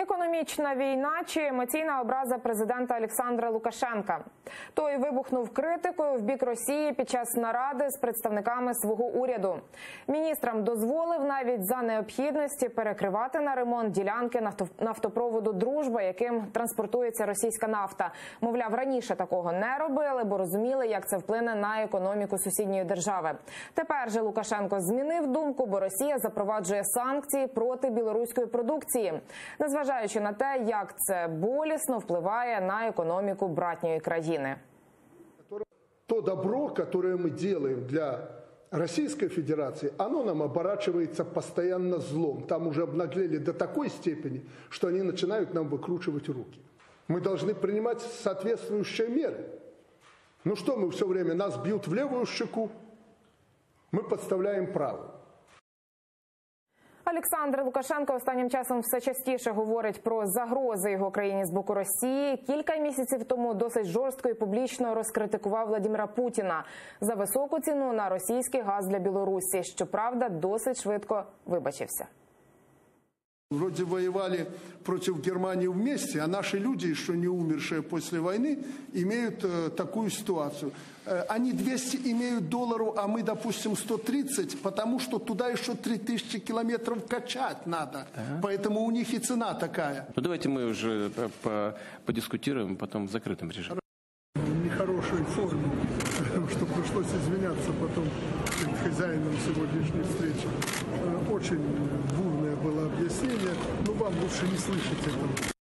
Економічна війна чи емоційна образа президента Олександра Лукашенка. Той вибухнув критикою в бік Росії під час наради з представниками свого уряду. Міністрам дозволив навіть за необхідності перекривати на ремонт ділянки нафто- нафтопроводу Дружба, яким транспортується російська нафта. Мовляв, раніше такого не робили, бо розуміли, як це вплине на економіку сусідньої держави. Тепер же Лукашенко змінив думку, бо Росія запроваджує санкції проти білоруської продукції, незважаючи на те, як це болісно впливає на економіку братньої країни. то добро, которое мы делаем для Российской Федерации, оно нам оборачивается постоянно злом. Там уже обнаглели до такой степени, что они начинают нам выкручивать руки. Мы должны принимать соответствующие меры. Ну что мы все время, нас бьют в левую щеку, мы подставляем правую. Олександр Лукашенко останнім часом все частіше говорить про загрози його країні з боку Росії. Кілька місяців тому досить жорстко і публічно розкритикував Владимира Путіна за високу ціну на російський газ для Білорусі. Щоправда, досить швидко вибачився. Вроде воевали против Германии вместе, а наши люди, еще не умершие после войны, имеют э, такую ситуацию. Э, они 200 имеют долларов, а мы, допустим, 130, потому что туда еще 3000 километров качать надо. Поэтому у них и цена такая. Ну давайте мы уже по- по- подискутируем потом в закрытом режиме. нехорошей форме, что пришлось извиняться потом перед хозяином сегодняшней встречи. Э, Очень бурное было объяснение, но вам лучше не слышать этого.